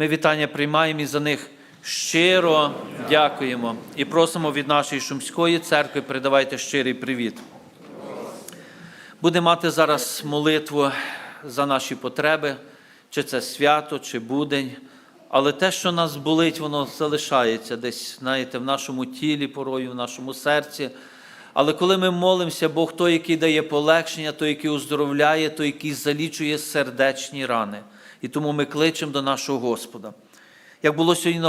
Ми вітання приймаємо і за них щиро дякуємо і просимо від нашої Шумської церкви передавайте щирий привіт. Будемо мати зараз молитву за наші потреби, чи це свято, чи будень. Але те, що нас болить, воно залишається десь, знаєте, в нашому тілі, порою, в нашому серці. Але коли ми молимося, Бог той, який дає полегшення, той, який оздоровляє, той, який залічує сердечні рани. І тому ми кличемо до нашого Господа. Як було сьогодні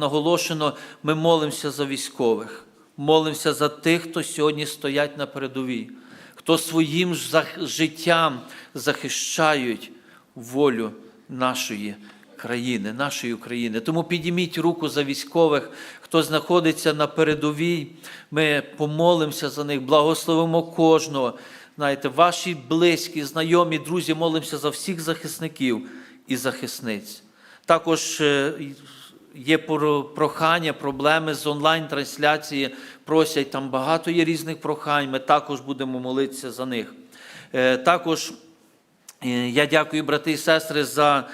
наголошено, ми молимося за військових, молимося за тих, хто сьогодні стоять на передовій, хто своїм життям захищають волю нашої країни, нашої України. Тому підійміть руку за військових, хто знаходиться на передовій. Ми помолимося за них, благословимо кожного. Знаєте, ваші близькі, знайомі, друзі, молимося за всіх захисників і захисниць. Також е, є прохання, проблеми з онлайн-трансляції. Просять там багато є різних прохань. Ми також будемо молитися за них. Е, Також е, я дякую, брати і сестри, за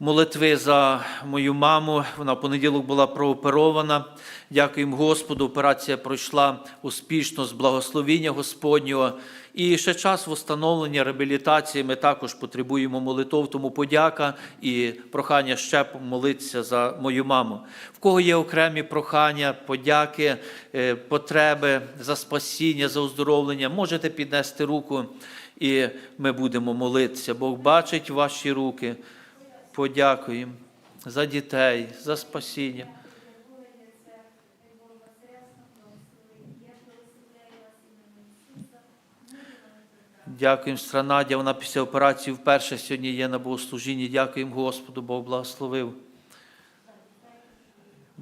молитви за мою маму. Вона в понеділок була прооперована. Дякуємо Господу. Операція пройшла успішно з благословіння Господнього. І ще час встановлення реабілітації ми також потребуємо молитов, тому подяка і прохання ще помолитися за мою маму. В кого є окремі прохання, подяки, е, потреби за спасіння, за оздоровлення, можете піднести руку, і ми будемо молитися. Бог бачить ваші руки. Подякуємо за дітей, за спасіння. Дякуємо, сестра Надя. Вона після операції вперше сьогодні є на богослужінні. Дякуємо Господу, Бог благословив.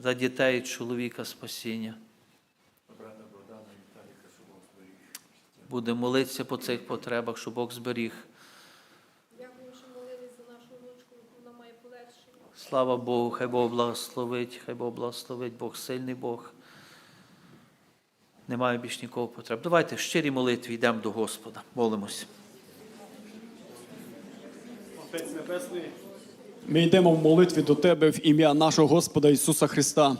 За дітей, чоловіка, спасіння. Будемо молитися по цих потребах, щоб Бог зберіг. Дякую, що молились за нашу внучку, вона має полегшення. Слава Богу, хай Бог благословить, хай Бог благословить, Бог сильний Бог. Немає більш нікого потреб. Давайте в щирій молитві йдемо до Господа. Молимось. Ми йдемо в молитві до Тебе в ім'я нашого Господа Ісуса Христа.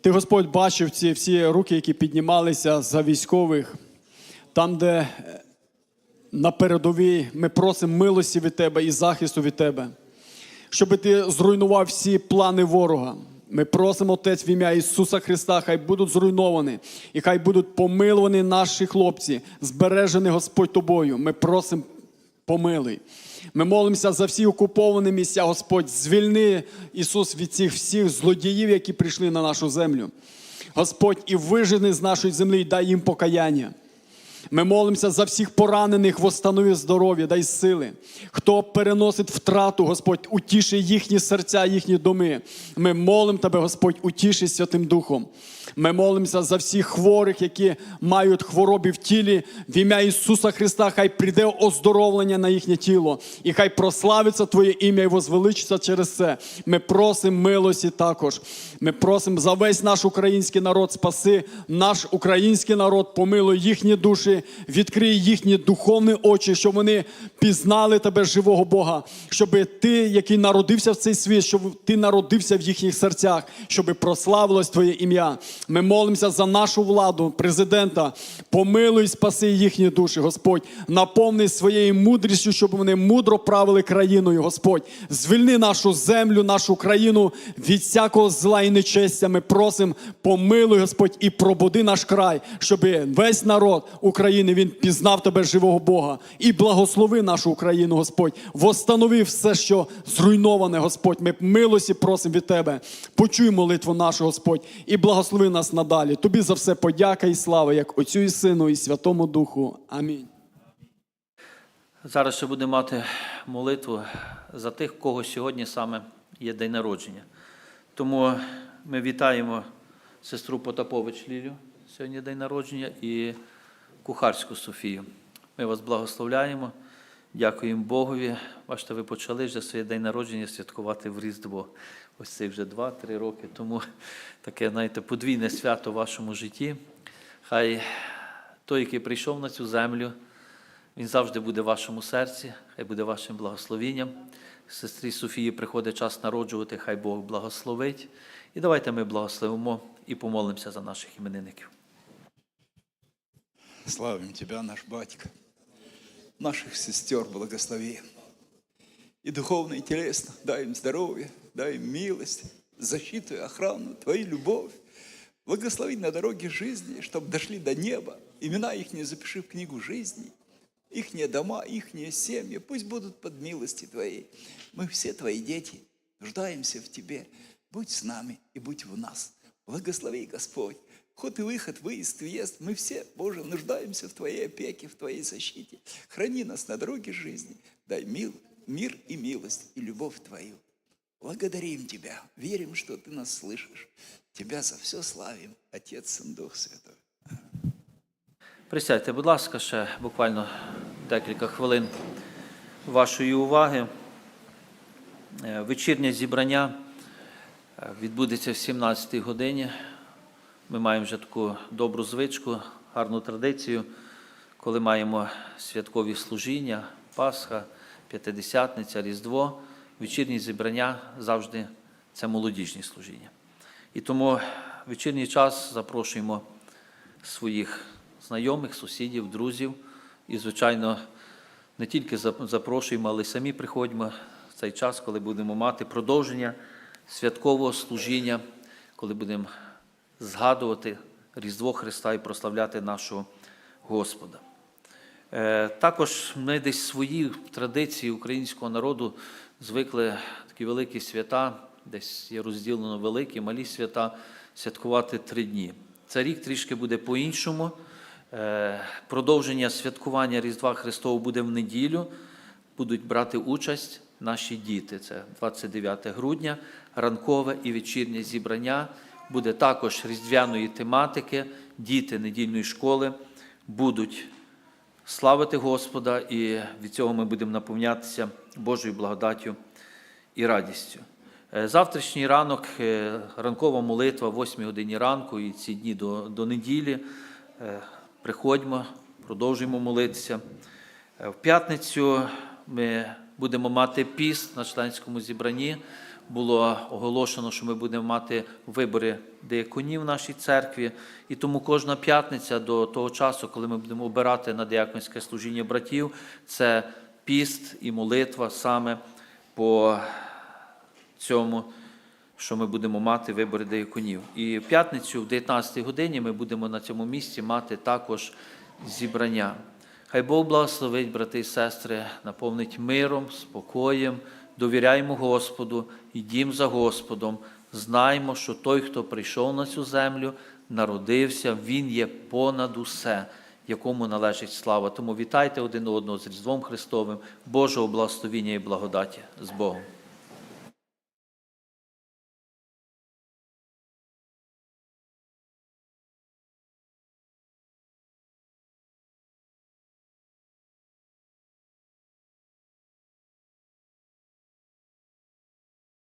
Ти, Господь, бачив ці всі руки, які піднімалися за військових, там, де е, на передовій ми просимо милості від Тебе і захисту від Тебе, щоб ти зруйнував всі плани ворога. Ми просимо, Отець, в ім'я Ісуса Христа, хай будуть зруйновані, і хай будуть помилувані наші хлопці, збережені Господь тобою. Ми просимо помилуй. Ми молимося за всі окуповані місця, Господь. Звільни Ісус від цих всіх злодіїв, які прийшли на нашу землю. Господь, і вижени з нашої землі, і дай їм покаяння. Ми молимося за всіх поранених, восстанови здоров'я, дай сили. Хто переносить втрату, Господь, утіши їхні серця, їхні доми. Ми молимо Тебе, Господь, утіши Святим Духом. Ми молимося за всіх хворих, які мають хвороби в тілі. В ім'я Ісуса Христа, хай прийде оздоровлення на їхнє тіло, і хай прославиться Твоє ім'я і возвеличиться через це. Ми просимо милості також. Ми просимо за весь наш український народ, спаси наш український народ, помилуй їхні душі, відкрий їхні духовні очі, щоб вони пізнали тебе, живого Бога, щоб ти, який народився в цей світ, щоб ти народився в їхніх серцях, щоб прославилось Твоє ім'я. Ми молимося за нашу владу, президента. Помилуй, спаси їхні душі, Господь. Наповни своєю мудрістю, щоб вони мудро правили країною, Господь. Звільни нашу землю, нашу країну від всякого зла і нечестя. Ми просимо, помилуй, Господь, і пробуди наш край, щоб весь народ України він пізнав тебе, живого Бога, і благослови нашу Україну, Господь. Восстанови все, що зруйноване, Господь. Ми милості просимо від Тебе. Почуй молитву нашу, Господь, і благослови нас надалі. Тобі за все подяка і слава, як Отцю і Сину, і Святому Духу. Амінь. Зараз ще будемо мати молитву за тих, кого сьогодні саме є день народження. Тому ми вітаємо сестру Потапович Лілю, сьогодні день народження, і Кухарську Софію. Ми вас благословляємо, дякуємо Богові. Бачите, ви почали вже своє день народження святкувати в Різдво. Ось це вже два-три роки. Тому таке, знаєте, подвійне свято в вашому житті. Хай той, який прийшов на цю землю, він завжди буде в вашому серці, хай буде вашим благословінням. Сестрі Софії приходить час народжувати, хай Бог благословить. І давайте ми благословимо і помолимося за наших іменинників. Славим Тебя, наш Батька. Наших сестер благослови. И духовно, и телесно дай им здоровье, дай им милость, защиту и охрану, Твою любовь. Благослови на дороге жизни, чтобы дошли до неба. Имена их не запиши в книгу жизни. Ихние дома, ихние семьи, пусть будут под милости Твоей. Мы все Твои дети, нуждаемся в Тебе. Будь с нами и будь в нас. Благослови, Господь. Вход и выход, выезд, въезд. Мы все, Боже, нуждаемся в Твоей опеке, в Твоей защите. Храни нас на дороге жизни. Дай мил, мир и милость, и любовь Твою. Благодарим Тебя, верим, что Ты нас слышишь. Тебя за все славим, Отец, Сын, Дух Святой. Присядьте, будь ласка, ще буквально декілька хвилин вашої уваги. Е, Вечірнє зібрання е, відбудеться в 17-й годині. Ми маємо вже таку добру звичку, гарну традицію, коли маємо святкові служіння, Пасха, П'ятидесятниця, Різдво. Вечірні зібрання завжди це молодіжні служіння. І тому вечірній час запрошуємо своїх знайомих, сусідів, друзів. І, звичайно, не тільки запрошуємо, але й самі приходьмо в цей час, коли будемо мати продовження святкового служіння, коли будемо згадувати Різдво Христа і прославляти нашого Господа. Е, Також ми десь свої традиції українського народу звикли такі великі свята, десь є розділено великі, малі свята, святкувати три дні. Цей рік трішки буде по-іншому. Е, Продовження святкування Різдва Христового буде в неділю. Будуть брати участь наші діти. Це 29 грудня, ранкове і вечірнє зібрання. Буде також різдвяної тематики. Діти недільної школи будуть славити Господа, і від цього ми будемо наповнятися Божою благодаттю і радістю. Е, Завтрашній ранок, е, ранкова молитва, 8 годині ранку і ці дні до, до неділі. Е, Приходьмо, продовжуємо молитися. В п'ятницю ми будемо мати піст на членському зібранні. Було оголошено, що ми будемо мати вибори деяконів в нашій церкві. І тому кожна п'ятниця до того часу, коли ми будемо обирати на деяконське служіння братів, це піст і молитва саме по цьому, що ми будемо мати вибори деяконів. І в п'ятницю, в 19 годині, ми будемо на цьому місці мати також зібрання. Хай Бог благословить, брати і сестри, наповнить миром, спокоєм, довіряємо Господу, йдім за Господом. Знаємо, що той, хто прийшов на цю землю, народився, Він є понад усе, якому належить слава. Тому вітайте один одного з Різдвом Христовим, Божого благословіння і благодаті з Богом.